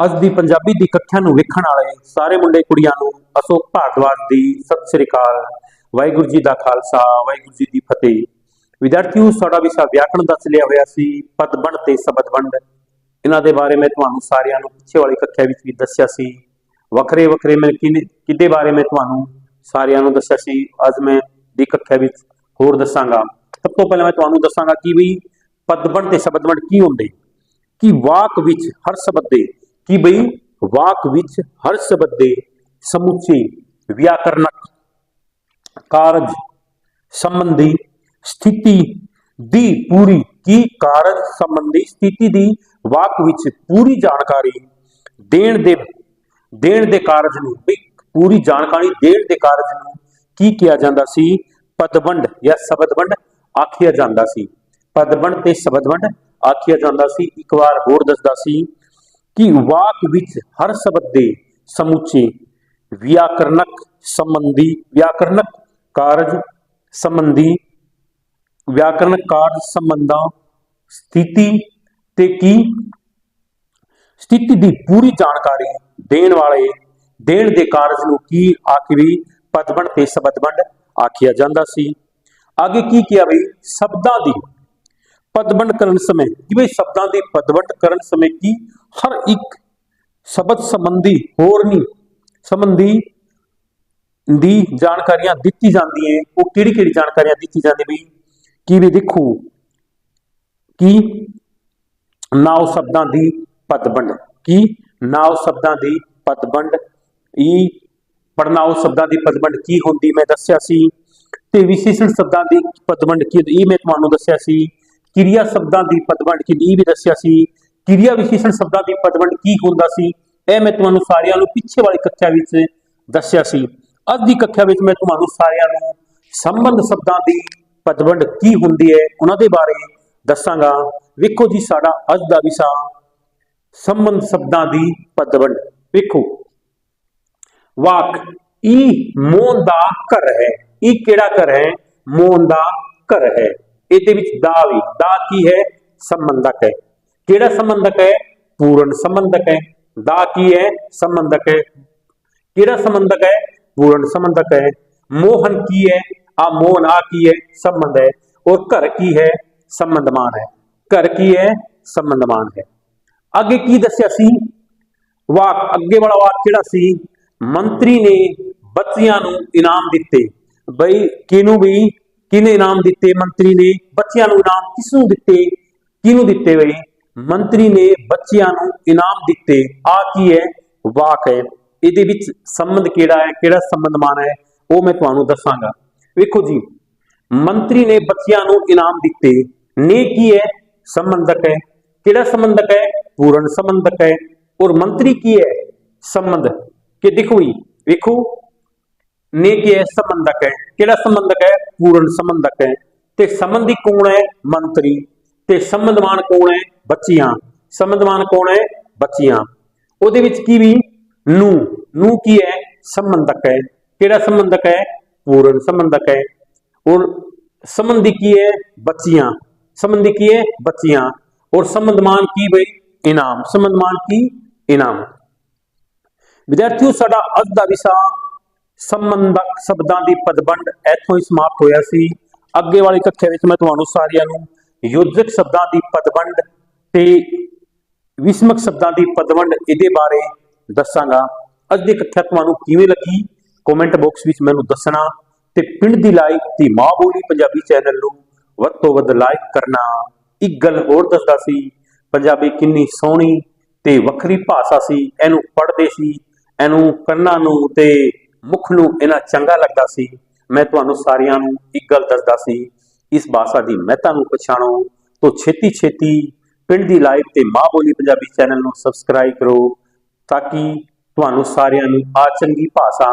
ਅੱਜ ਦੀ ਪੰਜਾਬੀ ਦੀ ਕੱਖਿਆ ਨੂੰ ਵੇਖਣ ਵਾਲੇ ਸਾਰੇ ਮੁੰਡੇ ਕੁੜੀਆਂ ਨੂੰ ਅਸ਼ੋਕ ਭਾਰਦਵਾਜ ਦੀ ਸਤਿ ਸ੍ਰੀ ਅਕਾਲ, ਵਾਹਿਗੁਰੂ ਜੀ ਦਾ ਖਾਲਸਾ, ਵਾਹਿਗੁਰੂ ਜੀ ਦੀ ਫਤਿਹ। ਵਿਦਿਆਰਥੀਓ, ਸਾਡਾ ਵਿਸ਼ਾ ਵਿਆਕਰਣ ਦਾ ਚੱਲਿਆ ਹੋਇਆ ਸੀ ਪਦਵੰਡ ਤੇ ਸ਼ਬਦਵੰਡ ਇਹਨਾਂ ਦੇ ਬਾਰੇ ਮੈਂ ਤੁਹਾਨੂੰ ਸਾਰਿਆਂ ਨੂੰ ਪਿੱਛੇ ਵਾਲੀ ਕੱਖਿਆ ਵਿੱਚ ਵੀ ਦੱਸਿਆ ਸੀ। ਵੱਖਰੇ ਵੱਖਰੇ ਮੈਂ ਕਿਹਦੇ ਬਾਰੇ ਮੈਂ ਤੁਹਾਨੂੰ ਸਾਰਿਆਂ ਨੂੰ ਦੱਸਿਆ ਸੀ, ਅੱਜ ਮੈਂ ਦੀ ਕੱਖਿਆ ਵਿੱਚ ਹੋਰ ਦੱਸਾਂਗਾ। ਸਭ ਤੋਂ ਪਹਿਲਾਂ ਮੈਂ ਤੁਹਾਨੂੰ ਦੱਸਾਂਗਾ ਕਿ ਵੀ ਪਦਵੰਡ ਤੇ ਸ਼ਬਦਵੰਡ ਕੀ ਹੁੰਦੇ? ਕਿ ਵਾਕ ਵਿੱਚ ਹਰ ਸ਼ਬਦ ਦੇ ਕਿ ਬਈ ਵਾਕ ਵਿੱਚ ਹਰ ਸ਼ਬਦ ਦੇ ਸਮੁੱਚੇ ਵਿਆਕਰਨਕ ਕਾਰਜ ਸੰਬੰਧੀ ਸਥਿਤੀ ਦੀ ਪੂਰੀ ਕੀ ਕਾਰਜ ਸੰਬੰਧੀ ਸਥਿਤੀ ਦੀ ਵਾਕ ਵਿੱਚ ਪੂਰੀ ਜਾਣਕਾਰੀ ਦੇਣ ਦੇ ਦੇਣ ਦੇ ਕਾਰਜ ਨੂੰ ਵੀ ਪੂਰੀ ਜਾਣਕਾਰੀ ਦੇਣ ਦੇ ਕਾਰਜ ਨੂੰ ਕੀ ਕਿਹਾ ਜਾਂਦਾ ਸੀ? ਪਦਵੰਡ ਜਾਂ ਸ਼ਬਦਵੰਡ ਆਖਿਆ ਜਾਂਦਾ ਸੀ। ਪਦਵੰਡ ਤੇ ਸ਼ਬਦਵੰਡ ਆਖਿਆ ਜਾਂਦਾ ਸੀ। ਇੱਕ ਵਾਰ ਹੋਰ ਦੱਸਦਾ ਸੀ ਕਿ ਵਾਕ ਵਿੱਚ ਹਰ ਸ਼ਬਦ ਦੇ ਸਮੁੱਚੇ ਵਿਆਕਰਨਕ ਸੰਬੰਧੀ, ਵਿਆਕਰਨਕ ਕਾਰਜ ਸੰਬੰਧੀ, ਵਿਆਕਰਨਕ ਕਾਰਜ ਸੰਬੰਧਾਂ ਸਥਿਤੀ ਤੇ ਕੀ? ਸਥਿਤੀ ਦੀ ਪੂਰੀ ਜਾਣਕਾਰੀ ਦੇਣ ਵਾਲੇ, ਦੇਣ ਦੇ ਕਾਰਜ ਨੂੰ ਕੀ ਆਖਰੀ ਪਦਵੰਡ ਤੇ ਸ਼ਬਦਵੰਡ ਆਖਿਆ ਜਾਂਦਾ ਸੀ। ਅੱਗੇ ਕੀ ਕਿਹਾ ਬਈ ਸ਼ਬਦਾਂ ਦੀ ਪਦਵੰਡ ਕਰਨ ਸਮੇਂ, ਜਿਵੇਂ ਸ਼ਬਦਾਂ ਦੀ ਪਦਵੰਡ ਕਰਨ ਸਮੇਂ ਕੀ? ਹਰ ਇੱਕ ਸ਼ਬਦ ਸੰਬੰਧੀ ਹੋਰ ਨਹੀਂ, ਸੰਬੰਧੀ ਦੀ ਜਾਣਕਾਰੀਆਂ ਦਿੱਤੀ ਜਾਂਦੀਆਂ ਉਹ ਕਿਹੜੀ ਕਿਹੜੀ ਜਾਣਕਾਰੀਆਂ ਦਿੱਤੀ ਜਾਂਦੀ ਵੀ ਕੀ ਵੀ ਦੇਖੋ, ਕੀ? ਨਾਉ ਸ਼ਬਦਾਂ ਦੀ ਪਦਵੰਡ। ਕੀ? ਨਾਉ ਸ਼ਬਦਾਂ ਦੀ ਪਦਵੰਡ। ਇਹ ਪੜਨਾਉ ਸ਼ਬਦਾਂ ਦੀ ਪਦਵੰਡ ਕੀ ਹੁੰਦੀ? ਮੈਂ ਦੱਸਿਆ ਸੀ। ਤੇ ਵਿਸ਼ੇਸ਼ਣ ਸ਼ਬਦਾਂ ਦੀ ਪਦਵੰਡ ਕੀ ਇਹ ਮੈਂ ਤੁਹਾਨੂੰ ਦੱਸਿਆ ਸੀ। ਕਿਰਿਆ ਸ਼ਬਦਾਂ ਦੀ ਪਦਵੰਡ ਕੀ ਇਹ ਵੀ ਦੱਸਿਆ ਸੀ, ਕਿਰਿਆ ਵਿਸ਼ੇਸ਼ਣ ਸ਼ਬਦਾਂ ਦੀ ਪਦਵੰਡ ਕੀ ਹੁੰਦਾ ਸੀ, ਇਹ ਮੈਂ ਤੁਹਾਨੂੰ ਸਾਰਿਆਂ ਨੂੰ ਪਿੱਛੇ ਵਾਲੀ ਕੱਖਿਆ ਵਿੱਚ ਦੱਸਿਆ ਸੀ। ਅੱਜ ਦੀ ਕੱਖਿਆ ਵਿੱਚ ਮੈਂ ਤੁਹਾਨੂੰ ਸਾਰਿਆਂ ਨੂੰ ਸੰਬੰਧ ਸ਼ਬਦਾਂ ਦੀ ਪਦਵੰਡ ਕੀ ਹੁੰਦੀ ਹੈ, ਉਹਨਾਂ ਦੇ ਬਾਰੇ ਦੱਸਾਂਗਾ। ਵੇਖੋ ਜੀ, ਸਾਡਾ ਅੱਜ ਦਾ ਵਿਸ਼ਾ ਸੰਬੰਧ ਸ਼ਬਦਾਂ ਦੀ ਪਦਵੰਡ। ਵੇਖੋ। ਵਾਕ ਇਹ ਮੋਹਨ ਦਾ ਘਰ ਹੈ। ਇਹ ਕਿਹੜਾ ਘਰ ਹੈ? ਮੋਹਨ ਦਾ ਘਰ ਹੈ। ਇਹਦੇ ਵਿੱਚ ਦਾ ਵੀ, ਦਾ ਕੀ ਹੈ? ਸੰਬੰਧਕ ਹੈ। ਕਿਹੜਾ ਸੰਬੰਧਕ ਹੈ? ਪੂਰਨ ਸੰਬੰਧਕ ਹੈ। ਦਾ ਕੀ ਹੈ? ਸੰਬੰਧਕ ਹੈ। ਕਿਹੜਾ ਸੰਬੰਧਕ ਹੈ? ਪੂਰਨ ਸੰਬੰਧਕ ਹੈ। ਮੋਹਨ ਕੀ ਹੈ? ਆ ਮੋਹਨ, ਆ ਕੀ ਹੈ? ਸੰਬੰਧ ਹੈ। ਔਰ ਘਰ ਕੀ ਹੈ? ਸੰਬੰਧਮਾਨ ਹੈ। ਘਰ ਕੀ ਹੈ? ਸੰਬੰਧਮਾਨ ਹੈ। ਅੱਗੇ ਕੀ ਦੱਸਿਆ ਸੀ? ਵਾਕ, ਅੱਗੇ ਵਾਲਾ ਵਾਕ ਕਿਹੜਾ ਸੀ? ਮੰਤਰੀ ਨੇ ਬੱਚਿਆਂ ਨੂੰ ਇਨਾਮ ਦਿੱਤੇ। ਬਈ ਕਿਹਨੂੰ ਵੀ? ਕਿਹਨੇ ਇਨਾਮ ਦਿੱਤੇ? ਮੰਤਰੀ ਨੇ ਬੱਚਿਆਂ ਨੂੰ ਇਨਾਮ ਕਿਸ ਨੂੰ ਦਿੱਤੇ? ਕਿਹਨੂੰ ਦਿੱਤੇ ਬਈ? ਮੰਤਰੀ ਨੇ ਬੱਚਿਆਂ ਨੂੰ ਇਨਾਮ ਦਿੱਤੇ। ਆ ਕੀ ਹੈ? ਵਾਕ ਹੈ। ਇਹਦੇ ਵਿੱਚ ਸੰਬੰਧ ਕਿਹੜਾ ਹੈ? ਕਿਹੜਾ ਸੰਬੰਧਮਾਨ ਹੈ? ਉਹ ਮੈਂ ਤੁਹਾਨੂੰ ਦੱਸਾਂਗਾ। ਵੇਖੋ ਜੀ, ਮੰਤਰੀ ਨੇ ਬੱਚਿਆਂ ਨੂੰ ਇਨਾਮ ਦਿੱਤੇ। ਨੇ ਕੀ ਹੈ? ਸੰਬੰਧਕ ਹੈ। ਕਿਹੜਾ ਸੰਬੰਧਕ ਹੈ? ਪੂਰਨ ਸੰਬੰਧਕ ਹੈ। ਔਰ ਮੰਤਰੀ ਕੀ ਹੈ? ਸੰਬੰਧ। ਕਿ ਦੇਖੋ ਜੀ, ਵੇਖੋ ਨੇ ਕੀ ਹੈ ਸੰਬੰਧਕ ਹੈ। ਕਿਹੜਾ ਸੰਬੰਧਕ ਹੈ? ਪੂਰਨ ਸੰਬੰਧਕ ਹੈ। ਤੇ ਸੰਬੰਧੀ ਕੌਣ ਹੈ? ਮੰਤਰੀ। ਤੇ ਸੰਬੰਧਮਾਨ ਕੌਣ ਹੈ? ਬੱਚੀਆਂ। ਸੰਬੰਧਮਾਨ ਕੌਣ ਹੈ? ਬੱਚੀਆਂ। ਉਹਦੇ ਵਿੱਚ ਕੀ ਵੀ? ਨੂੰ। ਨੂੰ ਕੀ ਹੈ? ਸੰਬੰਧਕ ਹੈ। ਕਿਹੜਾ ਸੰਬੰਧਕ ਹੈ? ਪੂਰਨ ਸੰਬੰਧਕ ਹੈ। ਔਰ ਸੰਬੰਧੀ ਕੀ ਹੈ? ਬੱਚੀਆਂ। ਸੰਬੰਧੀ ਕੀ ਹੈ? ਬੱਚੀਆਂ। ਔਰ ਸੰਬੰਧਮਾਨ ਕੀ ਬਈ? ਇਨਾਮ। ਸੰਬੰਧਮਾਨ ਕੀ? ਇਨਾਮ। ਵਿਦਿਆਰਥੀਓ, ਸਾਡਾ ਅੱਜ ਦਾ ਵਿਸ਼ਾ ਸੰਬੰਧਕ ਸ਼ਬਦਾਂ ਦੀ ਪਦਬੰਡ ਇੱਥੋਂ ਹੀ ਸਮਾਪਤ ਹੋਇਆ ਸੀ। ਅੱਗੇ ਵਾਲੀ ਕक्षा ਵਿੱਚ ਮੈਂ ਤੁਹਾਨੂੰ ਸਾਰਿਆਂ ਨੂੰ ਯੋਜਕ ਸ਼ਬਦਾਂ ਦੀ ਪਦਬੰਡ ਤੇ ਵਿਸਮਕ ਸ਼ਬਦਾਂ ਦੀ ਪਦਵੰਡ ਇਹਦੇ ਬਾਰੇ ਦੱਸਾਂਗਾ। ਅੱਜ ਦੀ ਕਥਾ ਤੁਹਾਨੂੰ ਕਿਵੇਂ ਲੱਗੀ? ਕਮੈਂਟ ਬਾਕਸ ਵਿੱਚ ਮੈਨੂੰ ਦੱਸਣਾ ਤੇ ਪਿੰਡ ਦੀ ਲਾਈਕ ਦੀ ਮਾਂ ਬੋਲੀ ਪੰਜਾਬੀ ਚੈਨਲ ਨੂੰ ਵੱਧ ਤੋਂ ਵੱਧ ਲਾਈਕ ਕਰਨਾ। ਇੱਕ ਗੱਲ ਹੋਰ ਦੱਸਦਾ ਸੀ, ਪੰਜਾਬੀ ਕਿੰਨੀ ਸੋਹਣੀ ਤੇ ਵੱਖਰੀ ਭਾਸ਼ਾ ਸੀ। ਇਹਨੂੰ ਪੜ੍ਹਦੇ ਸੀ, ਇਹਨੂੰ ਕੰਨਾਂ ਨੂੰ ਤੇ ਮੁਖ ਨੂੰ ਇਹਨਾਂ ਚੰਗਾ ਲੱਗਦਾ ਸੀ, ਮੈਂ ਤੁਹਾਨੂੰ ਸਾਰਿਆਂ ਨੂੰ ਇੱਕ ਗੱਲ ਦੱਸਦਾ ਸੀ, ਇਸ ਭਾਸ਼ਾ ਦੀ ਮਹਿਤਾ ਨੂੰ ਪਛਾਣੋ, ਤੋਂ ਛੇਤੀ ਛੇਤੀ ਪਿੰਡ ਦੀ ਲਾਈਵ ਤੇ ਮਾਂ ਬੋਲੀ ਪੰਜਾਬੀ ਚੈਨਲ ਨੂੰ ਸਬਸਕ੍ਰਾਈਬ ਕਰੋ ਤਾਂ ਕਿ ਤੁਹਾਨੂੰ ਸਾਰਿਆਂ ਨੂੰ ਆ ਚੰਗੀ ਭਾਸ਼ਾ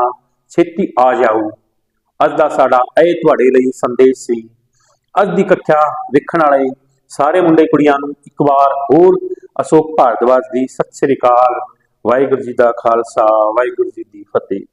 ਛੇਤੀ ਆ ਜਾਊ। ਅੱਜ ਦਾ ਸਾਡਾ ਇਹ ਤੁਹਾਡੇ ਲਈ ਸੰਦੇਸ਼ ਸੀ। ਅੱਜ ਦੀ ਕੱਖਿਆ ਵੇਖਣ ਵਾਲੇ ਸਾਰੇ ਮੁੰਡੇ ਕੁੜੀਆਂ ਨੂੰ ਇੱਕ ਵਾਰ ਹੋਰ ਅਸ਼ੋਕ ਭਾਰਦਵਾਜ ਦੀ ਸਤਿ ਸ੍ਰੀ ਅਕਾਲ, ਵਾਹਿਗੁਰੂ ਜੀ ਦਾ ਖਾਲਸਾ, ਵਾਹਿਗੁਰੂ ਜੀ ਦੀ ਫਤਿਹ।